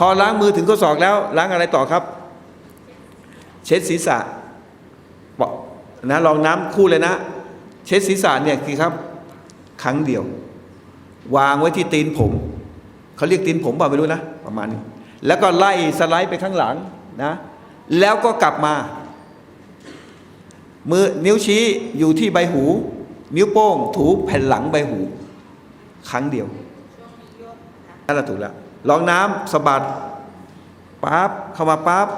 พอล้างมือถึงข้อศอกแล้ว ล้างอะไรต่อครับ เช็ดศีรษะบอกนะลองน้ำคู่เลยนะ เช็ดศีรษะเนี่ยคือครับ ครั้งเดียว วางไว้ที่ตีนผมเขาเรียกตีนผมเปล่าไม่รู้นะ ประมาณนี้แล้วก็ไล่สไลด์ไปข้างหลังนะ แล้วก็กลับมา มือนิ้วชี้อยู่ที่ใบหู นิ้วโป้งถูแผ่นหลังใบหู ครั้งเดียวนั่นแหละถูกแล้ว ลองน้ำสะบัดปั๊บเข้ามาปั๊บ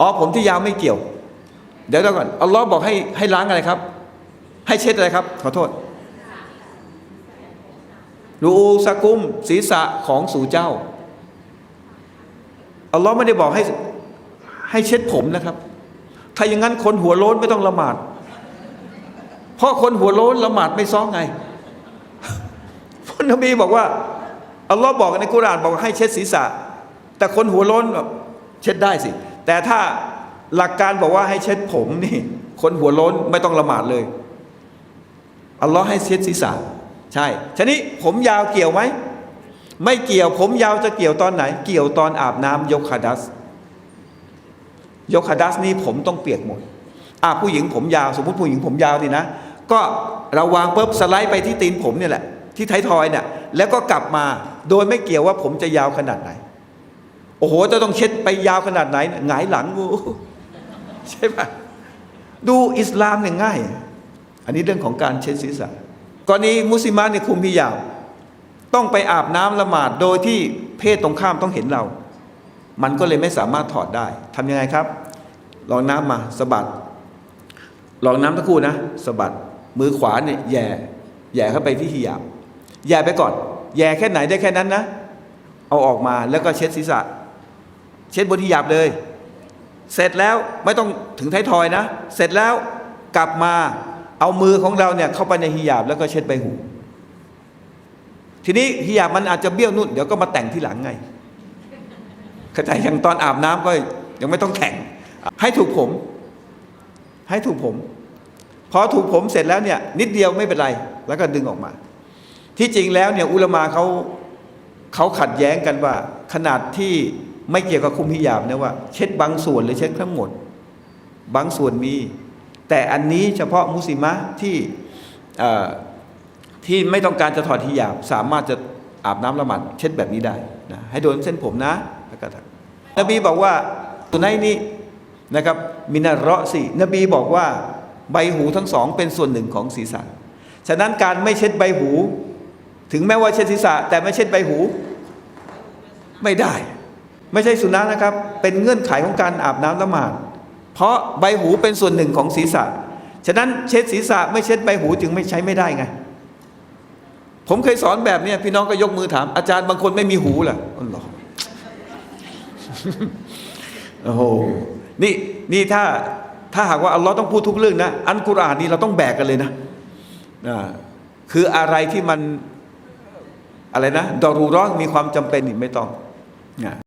อ๋อผมที่ยาวไม่เกี่ยวเดี๋ยว เดี๋ยวก่อนอัลลอฮ์บอกให้ให้ล้างอะไรครับ ให้เช็ดอะไรครับ ขอโทษรูสกุมศีรษะของสู่เจ้าอัลลอฮ์ไม่ได้บอกให้ให้เช็ดผมนะครับ ถ้าอย่างนั้นคนหัวโล้นไม่ต้องละหมาด เพราะคนหัวโล้นละหมาดไม่ซ้องไง นบีบอกว่าอัลลอฮ์บอกในกุรานบอกให้เช็ดศีรษะ แต่คนหัวล้นเช็ดได้สิ แต่ถ้าหลักการบอกว่าให้เช็ดผมนี่ คนหัวล้นไม่ต้องละหมาดเลยอัลลอฮ์ให้เช็ดศีรษะ ใช่ฉะนี้ผมยาวเกี่ยวไหมไม่เกี่ยวผมยาวจะเกี่ยวตอนไหน เกี่ยวตอนอาบน้ำยกฮาดัส ยกฮาดัสนี่ผมต้องเปียกหมดอะผู้หญิงผมยาว สมมติผู้หญิงผมยาวนี่นะ ก็เราวางปุ๊บสไลด์ไปที่ตีนผมเนี่ยแหละ ที่ไทยทอยเนี่ยแล้วก็กลับมาโดยไม่เกี่ยวว่าผมจะยาวขนาดไหน โอ้โหจะต้องเช็ดไปยาวขนาดไหนหงายหลังโอ้โหใช่ปะดูอิสลามเนี่ยง่าย อันนี้เรื่องของการเช็ดศีรษะกรณีมุสลิมเนี่ยคุมพิยาว ต้องไปอาบน้ำละหมาดโดยที่เพศตรงข้ามต้องเห็นเรา มันก็เลยไม่สามารถถอดได้ทำยังไงครับลองน้ำมาสะบัดลองน้ำตะคู่นะสะบัดมือขวาเนี่ยแย่แย่เข้าไปที่หิยาบ แย่ไปก่อน แย่แค่ไหนได้แค่นั้นนะ เอาออกมาแล้วก็เช็ดศีรษะ เช็ดบนที่หยาบเลย เสร็จแล้วไม่ต้องถึงท้ายทอยนะ เสร็จแล้วกลับมาเอามือของเราเนี่ยเข้าไปในหิยาบแล้วก็เช็ดใบหู ทีนี้หิยาบมันอาจจะเบี้ยวนุ่นเดี๋ยวก็มาแต่งที่หลังไงเข้าใจอย่างตอนอาบน้ำก็ยังไม่ต้องแข่ง ให้ถูกผม ให้ถูกผม พอถูกผมเสร็จแล้วเนี่ย นิดเดียวไม่เป็นไร แล้วก็ดึงออกมา ที่จริงแล้วเนี่ยอุลามาเขาเขาขัดแย้งกันว่า ขนาดที่ไม่เกี่ยวกับคุมหิยาบเนี่ยว่า เช็ดบางส่วนหรือเช็ดทั้งหมด บางส่วนมี แต่อันนี้เฉพาะมุสิมะที่ที่ไม่ต้องการจะถอดหิยาบสามารถจะอาบน้ำละหมาดเช็ดแบบนี้ได้นะให้โดนเส้นผมนะแล้วก็ทำนบีบอกว่าตัวไหนนี้นะครับมินาเราะสินบีบอกว่าใบหูทั้งสองเป็นส่วนหนึ่งของศีรษะฉะนั้นการไม่เช็ดใบหู ถึงแม้ว่าเช็ดศีรษะ แต่ไม่เช็ดใบหู ไม่ได้ ไม่ใช่สุนัขนะครับ เป็นเงื่อนไขของการอาบน้ำละหมาดเพราะใบหูเป็นส่วนหนึ่งของศีรษะ ฉะนั้นเช็ดศีรษะไม่เช็ดใบหูจึงไม่ใช้ไม่ได้ไง ผมเคยสอนแบบนี้พี่น้องก็ยกมือถาม อาจารย์บางคนไม่มีหูเหรออัลลอโอ้โหนี่นี่ถ้าถ้าหากว่าอัลลอฮ์ต้องพูดทุกเรื่องนะ อันกุรอานนี่เราต้องแบกกันเลยนะ คืออะไรที่มัน อะไรนะดอรูร้องมีความจำเป็นอีกไม่ต้องนะ